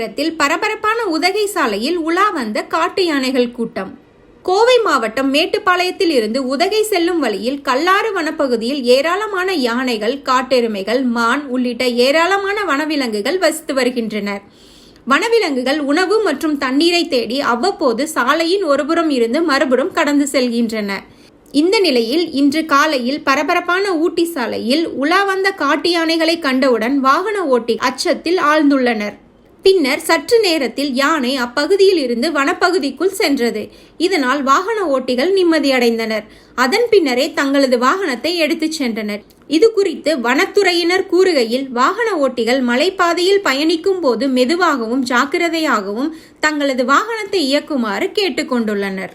நேரத்தில் பரபரப்பான உதகை சாலையில் உலா வந்த காட்டு யானைகள் கூட்டம். கோவை மாவட்டம் மேட்டுப்பாளையத்தில் இருந்து உதகை செல்லும் வழியில் கல்லாறு வனப்பகுதியில் ஏராளமான யானைகள் காட்டெருமைகள் மான் உள்ளிட்ட ஏராளமான வனவிலங்குகள் வசித்து வருகின்றனர். வனவிலங்குகள் உணவு மற்றும் தண்ணீரை தேடி அவ்வப்போது சாலையின் ஒருபுறம் இருந்து மறுபுறம் கடந்து செல்கின்றன. இந்த நிலையில் இன்று காலையில் பரபரப்பான ஊட்டி சாலையில் உலா வந்த காட்டு யானைகளை கண்டவுடன் வாகன ஓட்டி அச்சத்தில் ஆழ்ந்துள்ளனர். பின்னர் சற்று நேரத்தில் யானை அப்பகுதியில் இருந்து வனப்பகுதிக்குள் சென்றது. இதனால் வாகன ஓட்டிகள் நிம்மதியடைந்தனர். அதன் பின்னரே தங்களது வாகனத்தை எடுத்துச் சென்றனர். இது குறித்து வனத்துறையினர் கூறுகையில் வாகன ஓட்டிகள் மலைப்பாதையில் பயணிக்கும் போது மெதுவாகவும் ஜாக்கிரதையாகவும் தங்களது வாகனத்தை இயக்குமாறு கேட்டுக்கொண்டுள்ளனர்